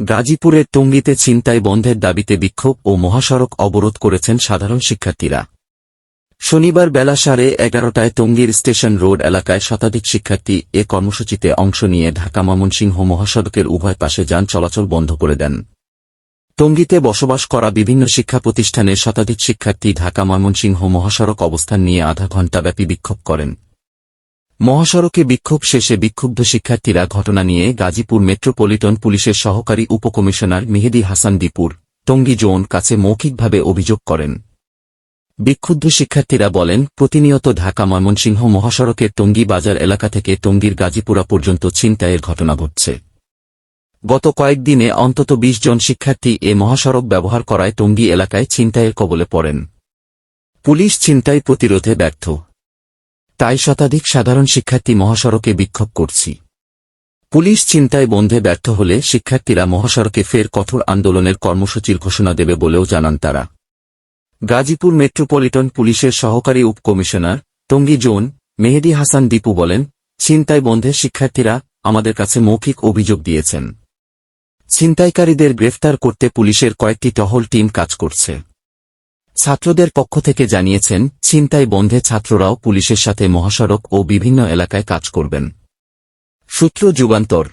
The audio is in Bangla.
গাজীপুরের টঙ্গিতে ছিনতাই বন্ধের দাবিতে বিক্ষোভ ও মহাসড়ক অবরোধ করেছেন সাধারণ শিক্ষার্থীরা। শনিবার বেলা সাড়ে এগারোটায় টঙ্গীর স্টেশন রোড এলাকায় শতাধিক শিক্ষার্থী এ কর্মসূচিতে অংশ নিয়ে ঢাকা ময়মনসিংহ মহাসড়কের উভয় পাশে যান চলাচল বন্ধ করে দেন। টঙ্গীতে বসবাস করা বিভিন্ন শিক্ষা প্রতিষ্ঠানের শতাধিক শিক্ষার্থী ঢাকা ময়মনসিংহ মহাসড়ক অবস্থান নিয়ে আধা ঘণ্টাব্যাপী বিক্ষোভ করেন। মহাসড়কে বিক্ষোভ শেষে বিক্ষুব্ধ শিক্ষার্থীরা ঘটনা নিয়ে গাজীপুর মেট্রোপলিটন পুলিশের সহকারী উপকমিশনার মেহেদি হাসান দীপুর টঙ্গী জোন কাছে মৌখিকভাবে অভিযোগ করেন। বিক্ষুব্ধ শিক্ষার্থীরা বলেন, প্রতিনিয়ত ঢাকা ময়মনসিংহ মহাসড়কের টঙ্গী বাজার এলাকা থেকে টঙ্গীর গাজীপুরা পর্যন্ত ছিনতাইয়ের ঘটনা ঘটছে। গত কয়েকদিনে অন্তত ২০ জন শিক্ষার্থী এ মহাসড়ক ব্যবহার করায় টঙ্গী এলাকায় ছিনতাইয়ের কবলে পড়েন। পুলিশ ছিনতাই প্রতিরোধে ব্যর্থ। তাই শতাধিক সাধারণ শিক্ষার্থী মহাসড়কে বিক্ষোভ করছি। পুলিশ চিন্তায় বন্ধে ব্যর্থ হলে শিক্ষার্থীরা মহাসড়কে ফের কঠোর আন্দোলনের কর্মসূচির ঘোষণা দেবে বলেও জানান তারা। গাজীপুর মেট্রোপলিটন পুলিশের সহকারী উপকমিশনার টঙ্গী জোন, মেহেদি হাসান দীপু বলেন, ছিনতাই বন্ধে শিক্ষার্থীরা আমাদের কাছে মৌখিক অভিযোগ দিয়েছেন। ছিনতাইকারীদের গ্রেফতার করতে পুলিশের কয়েকটি টহল টিম কাজ করছে। ছাত্রদের পক্ষ থেকে জানিয়েছেন, ছিনতাই বন্ধে ছাত্ররাও পুলিশের সাথে মহাসড়ক ও বিভিন্ন এলাকায় কাজ করবেন। সূত্র যুগান্তর